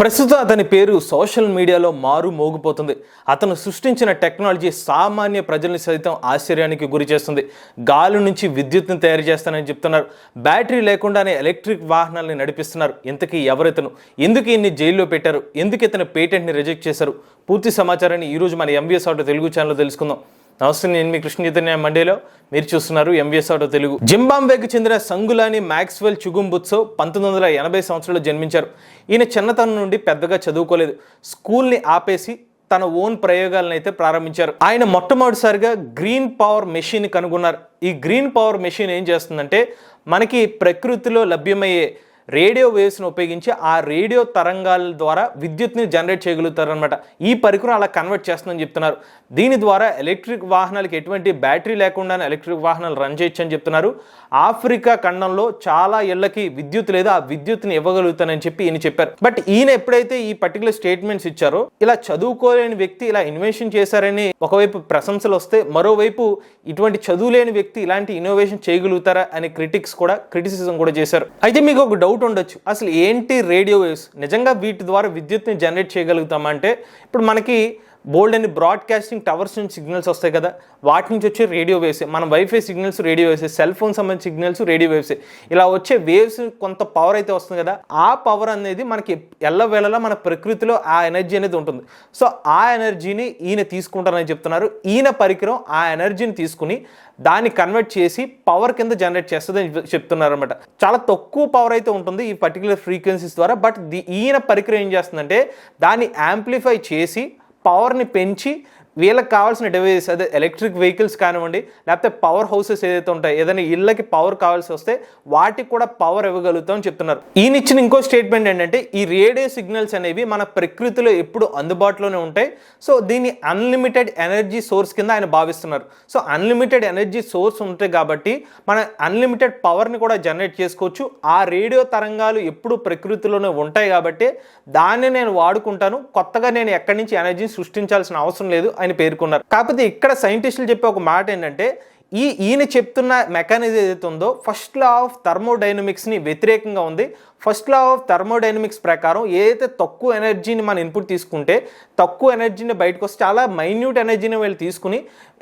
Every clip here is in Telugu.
ప్రస్తుతం అతని పేరు సోషల్ మీడియాలో మారు మోగిపోతుంది. అతను సృష్టించిన టెక్నాలజీ సామాన్య ప్రజల్ని సైతం ఆశ్చర్యానికి గురి చేస్తుంది. గాలి నుంచి విద్యుత్ని తయారు చేస్తానని చెప్తున్నారు. బ్యాటరీ లేకుండానే ఎలక్ట్రిక్ వాహనాల్ని నడిపిస్తున్నారు. ఇంతకీ ఎవరితను? ఎందుకు ఇన్ని జైల్లో పెట్టారు? ఎందుకు ఇతని పేటెంట్ని రిజెక్ట్ చేశారు? పూర్తి సమాచారాన్ని ఈరోజు మన ఎంబీఎస్ ఆటో తెలుగు ఛానల్లో తెలుసుకుందాం. నమస్తే నేను మీ కృష్ణ చైతన్య మండేలో. మీరు చూస్తున్నారు ఎంవిఎస్ ఆటో తెలుగు. జింబాంబేకి చెందిన సంగులాని మ్యాక్స్వెల్ చుగుంబుత్సవ్ పంతొమ్మిది వందల ఎనభై సంవత్సరంలో జన్మించారు. ఈయన చిన్నతనం నుండి పెద్దగా చదువుకోలేదు. స్కూల్ని ఆపేసి తన ఓన్ ప్రయోగాలను అయితే ప్రారంభించారు. ఆయన మొట్టమొదటిసారిగా గ్రీన్ పవర్ మెషిన్ కనుగొన్నారు. ఈ గ్రీన్ పవర్ మెషిన్ ఏం చేస్తుందంటే మనకి ప్రకృతిలో లభ్యమయ్యే రేడియో వేవ్స్ని ఉపయోగించి ఆ రేడియో తరంగాల ద్వారా విద్యుత్ని జనరేట్ చేయగలుగుతారనమాట ఈ పరికరం అలా కన్వర్ట్ చేస్తుందని చెప్తున్నారు. దీని ద్వారా ఎలక్ట్రిక్ వాహనాలకు ఎటువంటి బ్యాటరీ లేకుండానే ఎలక్ట్రిక్ వాహనాలు రన్ చేయొచ్చు అని చెప్తున్నారు. ఆఫ్రికా ఖండంలో చాలా ఇళ్ళకి విద్యుత్ లేదా ఆ విద్యుత్ని ఇవ్వగలుగుతానని చెప్పి ఈయన చెప్పారు. బట్ ఈయన ఎప్పుడైతే ఈ పర్టికులర్ స్టేట్మెంట్స్ ఇచ్చారో ఇలా చదువుకోలేని వ్యక్తి ఇలా ఇన్వెన్షన్ చేశారని ఒకవైపు ప్రశంసలు వస్తే మరోవైపు ఇటువంటి చదువులేని వ్యక్తి ఇలాంటి ఇన్నోవేషన్ చేయగలుగుతారా అనే క్రిటిక్స్ కూడా క్రిటిసిజం కూడా చేశారు. అయితే మీకు ఒక డౌట్ ఉండొచ్చు. అసలు ఏంటి రేడియో వేవ్స్? నిజంగా వీటి ద్వారా విద్యుత్ని జనరేట్ చేయగలుగుతామంటే ఇప్పుడు మనకి బోల్డ్ అని బ్రాడ్కాస్టింగ్ టవర్స్ నుంచి సిగ్నల్స్ వస్తాయి కదా. వాటి నుంచి వచ్చే రేడియో వేవ్స్ మన wifi signals radio waves cell phone సంబంధించిన సిగ్నల్స్ రేడియో వేవ్స్. ఇలా వచ్చే వేవ్స్ కొంత పవర్ అయితే వస్తుంది కదా. ఆ పవర్ అనేది మనకి ఎల్లవేళలా మన ప్రకృతిలో ఆ ఎనర్జీ అనేది ఉంటుంది. సో ఆ ఎనర్జీని ఈయన తీసుకుంటారని చెప్తున్నారు. ఈయన పరికరం ఆ ఎనర్జీని తీసుకుని దాన్ని కన్వర్ట్ చేసి పవర్ కింద జనరేట్ చేస్తుందని చెప్తున్నారు అనమాట చాలా తక్కువ పవర్ అయితే ఉంటుంది ఈ పర్టికులర్ ఫ్రీక్వెన్సీస్ ద్వారా బట్ ఈయన పరికరం ఏం చేస్తుందంటే దాన్ని యాంప్లిఫై చేసి పవర్ని పెంచి వీళ్ళకి కావాల్సిన డివైజెస్ అదే ఎలక్ట్రిక్ వెహికల్స్ కానివ్వండి లేకపోతే పవర్ హౌసెస్ ఏదైతే ఉంటాయి ఏదైనా ఇళ్ళకి పవర్ కావాల్సి వస్తే వాటికి కూడా పవర్ ఇవ్వగలుగుతాం అని చెప్తున్నారు. ఈయన ఇచ్చిన ఇంకో స్టేట్మెంట్ ఏంటంటే ఈ రేడియో సిగ్నల్స్ అనేవి మన ప్రకృతిలో ఎప్పుడు అందుబాటులోనే ఉంటాయి. సో దీన్ని అన్లిమిటెడ్ ఎనర్జీ సోర్స్ కింద ఆయన భావిస్తున్నారు. సో అన్లిమిటెడ్ ఎనర్జీ సోర్స్ ఉంటాయి కాబట్టి మన అన్లిమిటెడ్ పవర్ని కూడా జనరేట్ చేసుకోవచ్చు. ఆ రేడియో తరంగాలు ఎప్పుడు ప్రకృతిలోనే ఉంటాయి కాబట్టి దాన్ని నేను వాడుకుంటాను. కొత్తగా నేను ఎక్కడి నుంచి ఎనర్జీని సృష్టించాల్సిన అవసరం లేదు. అని పేర్కొన్నారు. కాకపోతే ఇక్కడ సైంటిస్టులు చెప్పే ఒక మాట ఏంటంటే ఈ ఈయన చెప్తున్న మెకానిజం ఏదైతే ఉందో ఫస్ట్ లా ఆఫ్ థర్మోడైనమిక్స్ని వ్యతిరేకంగా ఉంది. ఫస్ట్ లా ఆఫ్ థర్మోడైనమిక్స్ ప్రకారం ఏదైతే తక్కువ ఎనర్జీని మన ఇన్పుట్ తీసుకుంటే తక్కువ ఎనర్జీని బయటకు వస్తే చాలా మైన్యూట్ ఎనర్జీని వీళ్ళు తీసుకుని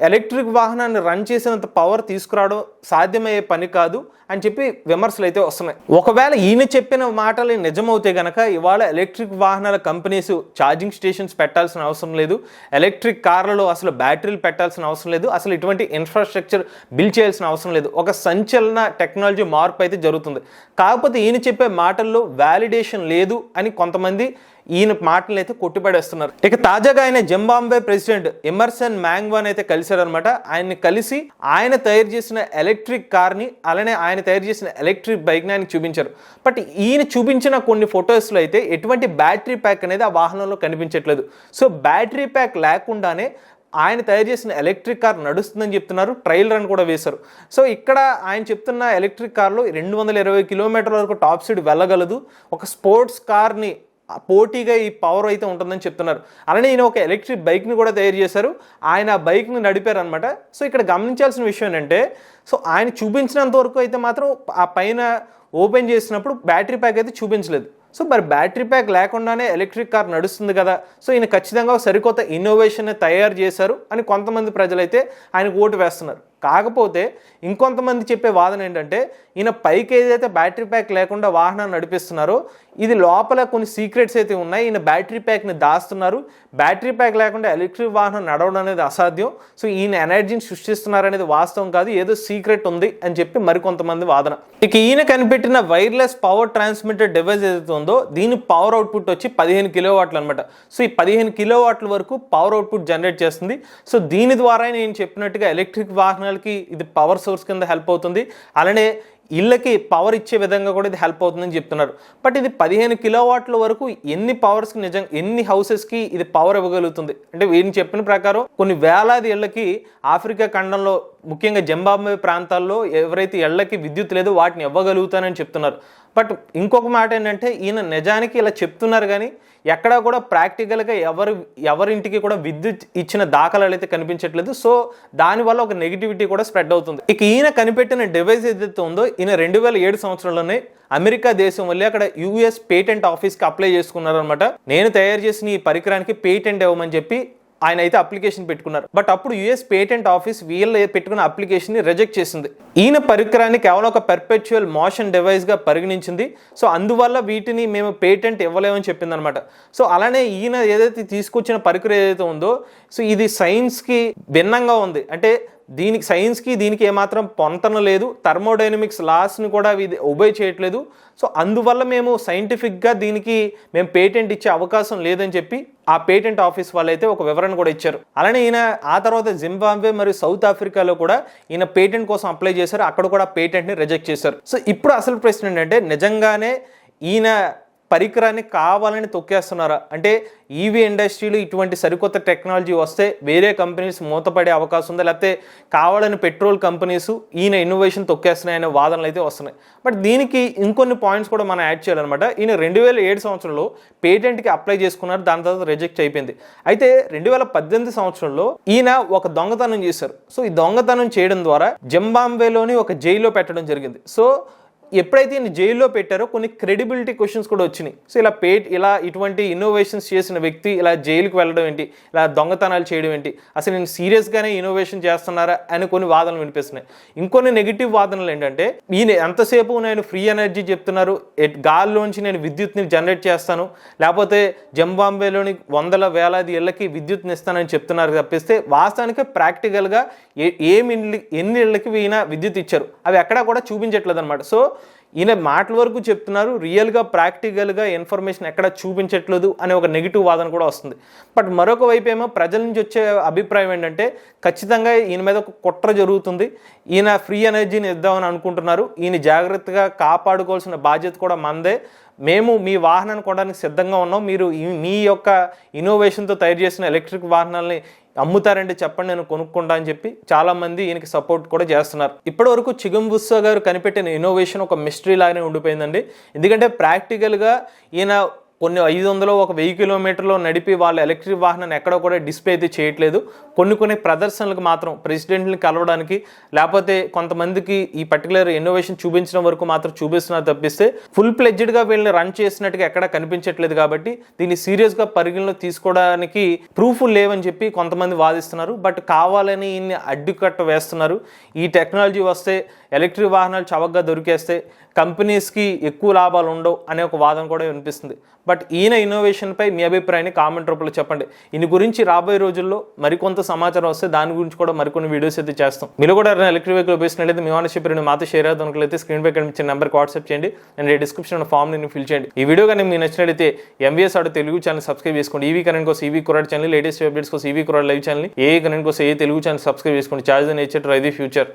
ఎలక్ట్రిక్ వాహనాన్ని రన్ చేసినంత పవర్ తీసుకురావడం సాధ్యమయ్యే పని కాదు అని చెప్పి విమర్శలు అయితే వస్తున్నాయి. ఒకవేళ ఈయన చెప్పిన మాటలు నిజమవుతే గనక ఇవాళ ఎలక్ట్రిక్ వాహనాల కంపెనీస్ ఛార్జింగ్ స్టేషన్స్ పెట్టాల్సిన అవసరం లేదు. ఎలక్ట్రిక్ కార్లలో అసలు బ్యాటరీలు పెట్టాల్సిన అవసరం లేదు. అసలు ఇటువంటి ఇన్ఫ్రాస్ట్రక్చర్ బిల్డ్ చేయాల్సిన అవసరం లేదు. ఒక సంచలన టెక్నాలజీ మార్పు అయితే జరుగుతుంది. కాకపోతే ఈయన చెప్పే మాటల్లో వ్యాలిడేషన్ లేదు అని కొంతమంది ఈయన మాటలు అయితే కొట్టిపడేస్తున్నారు. ఇక తాజాగా ఆయన జింబాంబే ప్రెసిడెంట్ ఎమర్సన్ మ్యాంగ్వాన్ అయితే కలిశారనమాట ఆయన్ని కలిసి ఆయన తయారు చేసిన ఎలక్ట్రిక్ కార్ని అలానే ఆయన తయారు చేసిన ఎలక్ట్రిక్ బైక్ని ఆయన చూపించారు. బట్ ఈయన చూపించిన కొన్ని ఫొటోస్లో అయితే ఎటువంటి బ్యాటరీ ప్యాక్ అనేది ఆ వాహనంలో కనిపించట్లేదు. సో బ్యాటరీ ప్యాక్ లేకుండానే ఆయన తయారు చేసిన ఎలక్ట్రిక్ కార్ నడుస్తుందని చెప్తున్నారు. ట్రయల్ రన్ కూడా వేశారు. సో ఇక్కడ ఆయన చెప్తున్న ఎలక్ట్రిక్ కార్లో రెండు వందల ఇరవై కిలోమీటర్ల వరకు టాప్ స్పీడ్ వెళ్ళగలదు. ఒక స్పోర్ట్స్ కార్ని పోటీగా ఈ పవర్ అయితే ఉంటుందని చెప్తున్నారు. అలానే ఈయన ఒక ఎలక్ట్రిక్ బైక్ని కూడా తయారు చేశారు. ఆయన ఆ బైక్ని నడిపారు అనమాట సో ఇక్కడ గమనించాల్సిన విషయం ఏంటంటే సో ఆయన చూపించినంత వరకు అయితే మాత్రం ఆ పైన ఓపెన్ చేసినప్పుడు బ్యాటరీ ప్యాక్ అయితే చూపించలేదు. సో మరి బ్యాటరీ ప్యాక్ లేకుండానే ఎలక్ట్రిక్ కార్ నడుస్తుంది కదా. సో ఈయన ఖచ్చితంగా సరికొత్త ఇన్నోవేషన్ తయారు చేశారు అని కొంతమంది ప్రజలైతే ఆయనకు ఓటు వేస్తున్నారు. కాకపోతే ఇంకొంతమంది చెప్పే వాదన ఏంటంటే ఈయన పైకి ఏదైతే బ్యాటరీ ప్యాక్ లేకుండా వాహనాన్ని నడిపిస్తున్నారో ఇది లోపల కొన్ని సీక్రెట్స్ అయితే ఉన్నాయి. ఈయన బ్యాటరీ ప్యాక్ని దాస్తున్నారు. బ్యాటరీ ప్యాక్ లేకుండా ఎలక్ట్రిక్ వాహనం నడవడం అనేది అసాధ్యం. సో ఈయన ఎనర్జీని సృష్టిస్తున్నారు అనేది వాస్తవం కాదు. ఏదో సీక్రెట్ ఉంది అని చెప్పి మరికొంతమంది వాదన. ఇక ఈయన కనిపెట్టిన వైర్లెస్ పవర్ ట్రాన్స్మిటర్ డివైస్ ఏదైతే ఉందో దీని పవర్ అవుట్పుట్ వచ్చి పదిహేను కిలోవాట్లు అనమాట సో ఈ పదిహేను కిలోవాట్ల వరకు పవర్ అవుట్పుట్ జనరేట్ చేస్తుంది. సో దీని ద్వారా నేను చెప్పినట్టుగా ఎలక్ట్రిక్ వాహనాలు వాహనాలకి ఇది పవర్ సోర్స్ కింద హెల్ప్ అవుతుంది. అలానే ఇళ్ళకి పవర్ ఇచ్చే విధంగా కూడా ఇది హెల్ప్ అవుతుందని చెప్తున్నారు. బట్ ఇది పదిహేను కిలోవాట్ల వరకు ఎన్ని పవర్స్కి నిజం ఎన్ని హౌసెస్కి ఇది పవర్ ఇవ్వగలుగుతుంది? అంటే వీరిని చెప్పిన ప్రకారం కొన్ని వేలాది ఇళ్ళకి ఆఫ్రికా ఖండంలో ముఖ్యంగా జింబాబ్వే ప్రాంతాల్లో ఎవరైతే ఎళ్ళకి విద్యుత్ లేదో వాటిని ఇవ్వగలుగుతానని చెప్తున్నారు. బట్ ఇంకొక మాట ఏంటంటే ఈయన నిజానికి ఇలా చెప్తున్నారు కానీ ఎక్కడా కూడా ప్రాక్టికల్గా ఎవరు ఎవరింటికి కూడా విద్యుత్ ఇచ్చిన దాఖలాలు అయితే కనిపించట్లేదు. సో దానివల్ల ఒక నెగిటివిటీ కూడా స్ప్రెడ్ అవుతుంది. ఇక ఈయన కనిపెట్టిన డివైస్ ఏదైతే ఉందో ఈయన రెండు వేల ఏడు సంవత్సరంలోనే అమెరికా దేశం వెళ్ళి అక్కడ యూఎస్ పేటెంట్ ఆఫీస్కి అప్లై చేసుకున్నారనమాట నేను తయారు చేసిన ఈ పరికరానికి పేటెంట్ ఇవ్వమని చెప్పి ఆయన అయితే అప్లికేషన్ పెట్టుకున్నారు. బట్ అప్పుడు యుఎస్ పేటెంట్ ఆఫీస్ వీళ్ళు పెట్టుకున్న అప్లికేషన్ని రిజెక్ట్ చేసింది. ఈయన పరికరాన్ని కేవలం ఒక పెర్పెచువల్ మోషన్ డివైస్గా పరిగణించింది. సో అందువల్ల వీటిని మేము పేటెంట్ ఇవ్వలేమని చెప్పింది అనమాట సో అలానే ఈయన ఏదైతే తీసుకొచ్చిన పరికరం ఏదైతే ఉందో సో ఇది సైన్స్కి భిన్నంగా ఉంది. అంటే దీనికి సైన్స్కి దీనికి ఏమాత్రం పొంతన లేదు. థర్మోడైనమిక్స్ లాస్ని కూడా ఇది ఒబే చేయట్లేదు. సో అందువల్ల మేము సైంటిఫిక్గా దీనికి మేము పేటెంట్ ఇచ్చే అవకాశం లేదని చెప్పి ఆ పేటెంట్ ఆఫీస్ వాళ్ళైతే ఒక వివరణ కూడా ఇచ్చారు. అలానే ఈయన ఆ తర్వాత జింబాబ్వే మరియు సౌత్ ఆఫ్రికాలో కూడా ఈయన పేటెంట్ కోసం అప్లై చేశారు. అక్కడ కూడా పేటెంట్ని రిజెక్ట్ చేశారు. సో ఇప్పుడు అసలు ప్రశ్న ఏంటంటే నిజంగానే ఈయన పరికరాన్ని కావాలని తొక్కేస్తున్నారా? అంటే ఈవీ ఇండస్ట్రీలో ఇటువంటి సరికొత్త టెక్నాలజీ వస్తే వేరే కంపెనీస్ మూతపడే అవకాశం ఉందా? లేకపోతే కావాలని పెట్రోల్ కంపెనీస్ ఈయన ఇన్నోవేషన్ తొక్కేస్తున్నాయనే వాదనలు అయితే వస్తున్నాయి. బట్ దీనికి ఇంకొన్ని పాయింట్స్ కూడా మనం యాడ్ చేయాలన్నమాట. ఈయన రెండు వేల ఏడు సంవత్సరంలో పేటెంట్కి అప్లై చేసుకున్నారు. దాని తర్వాత రిజెక్ట్ అయిపోయింది. అయితే రెండు వేల పద్దెనిమిది సంవత్సరంలో ఈయన ఒక దొంగతనం చేశారు. సో ఈ దొంగతనం చేయడం ద్వారా జింబాంబేలోని ఒక జైల్లో పెట్టడం జరిగింది. సో ఎప్పుడైతే ఈయన జైల్లో పెట్టారో కొన్ని క్రెడిబిలిటీ క్వశ్చన్స్ కూడా వచ్చినాయి. సో ఇలా పే ఇలా ఇటువంటి ఇన్నోవేషన్స్ చేసిన వ్యక్తి ఇలా జైలుకి వెళ్ళడం ఏంటి? ఇలా దొంగతనాలు చేయడం ఏంటి? అసలు నేను సీరియస్గానే ఇన్నోవేషన్ చేస్తున్నారా అని కొన్ని వాదనలు వినిపిస్తున్నాయి. ఇంకొన్ని నెగిటివ్ వాదనలు ఏంటంటే ఈయన ఎంతసేపు నేను ఫ్రీ ఎనర్జీ చెప్తున్నారు? గాల్లోంచి నేను విద్యుత్ని జనరేట్ చేస్తాను. లేకపోతే జంబాంబేలోని వందల వేలాది ఇళ్ళకి విద్యుత్ని ఇస్తానని చెప్తున్నారు తప్పిస్తే వాస్తవానికి ప్రాక్టికల్గా ఏ ఏమి ఎన్ని ఇళ్ళకి ఈయన విద్యుత్ ఇచ్చారు? అవి ఎక్కడా కూడా చూపించట్లేదు అనమాట సో ఈయన మాటల వరకు చెప్తున్నారు రియల్గా ప్రాక్టికల్గా ఇన్ఫర్మేషన్ ఎక్కడ చూపించట్లేదు అనే ఒక నెగిటివ్ వాదన కూడా వస్తుంది. బట్ మరొక వైపు ఏమో ప్రజల నుంచి వచ్చే అభిప్రాయం ఏంటంటే ఖచ్చితంగా ఈయన మీద ఒక కుట్ర జరుగుతుంది. ఈయన ఫ్రీ ఎనర్జీని ఇద్దామని అనుకుంటున్నారు. ఈయన జాగ్రత్తగా కాపాడుకోవాల్సిన బాధ్యత కూడా మందే. మేము మీ వాహనాన్ని కొనడానికి సిద్ధంగా ఉన్నాం. మీరు మీ యొక్క ఇన్నోవేషన్తో తయారు చేసిన ఎలక్ట్రిక్ వాహనాలని అమ్ముతారంటే చెప్పండి నేను కొనుక్కుంటా అని చెప్పి చాలా మంది ఈయనకి సపోర్ట్ కూడా చేస్తున్నారు. ఇప్పటి వరకు చిగంబుస్సా గారు కనిపెట్టిన ఇన్నోవేషన్ ఒక మిస్టరీ లాగానే ఉండిపోయిందండి. ఎందుకంటే ప్రాక్టికల్గా ఈయన కొన్ని ఐదు వందలు ఒక వెయ్యి కిలోమీటర్లో నడిపి వాళ్ళ ఎలక్ట్రిక్ వాహనాన్ని ఎక్కడ కూడా డిస్ప్లే అయితే చేయట్లేదు. కొన్ని కొన్ని ప్రదర్శనలకు మాత్రం ప్రెసిడెంట్ని కలవడానికి లేకపోతే కొంతమందికి ఈ పర్టికులర్ ఇన్నోవేషన్ చూపించడం వరకు మాత్రం చూపిస్తున్నారు తప్పిస్తే ఫుల్ ప్లెడ్జ్డ్గా వీళ్ళని రన్ చేసినట్టుగా ఎక్కడ కనిపించట్లేదు కాబట్టి దీన్ని సీరియస్గా పరిగణలో తీసుకోవడానికి ప్రూఫ్ లేవని చెప్పి కొంతమంది వాదిస్తున్నారు. బట్ కావాలని ఈయన్ని అడ్డుకట్ట వేస్తున్నారు. ఈ టెక్నాలజీ వస్తే ఎలక్ట్రిక్ వాహనాలు చవకగా దొరికేస్తే కంపెనీస్కి ఎక్కువ లాభాలు ఉండవు అనే ఒక వాదన కూడా వినిపిస్తుంది. బట్ బట్ ఈయన ఇన్నోవేషన్పై మీ అభిప్రాయాన్ని కామెంట్ రూపంలో చెప్పండి. ఈయన గురించి రాబోయే రోజుల్లో మరికొంత సమాచారం వస్తే దాని గురించి కూడా మరికొన్ని వీడియోస్ అయితే చేస్తాం. మీరు కూడా ఎవరైనా ఎలక్ట్రిక్ వెహికల్ ఉపయోగిస్తున్నట్లయితే మీ ఓనర్షిప్ రేటు మాతో షేర్ అవుతున్నట్లయితే స్క్రీన్ పై కనిపించిన నెంబర్కి వాట్సాప్ చేయండి. అండ్ డిస్క్రిప్షన్ ఫామ్ నేను ఫిల్ చేయండి. ఈ వీడియో కానీ మీకు నచ్చినట్లయితే ఎంవీఎస్ ఆడు తెలుగు ఛానల్ సబ్స్క్రైబ్ చేసుకోండి. ఈవీ కరెంట్ కోసం ఈవీ కురాడ్ ఛానల్ లేటెస్ట్ అప్డేట్స్ కోసం ఈవీ కురాడ్ లైవ్ ఛానల్ ఏ కరెంట్ కోసం ఏ తెలుగు ఛానల్ సబ్స్క్రైబ్ చేసుకోండి. చార్జ్ నేచర్ రైది ఫ్యూచర్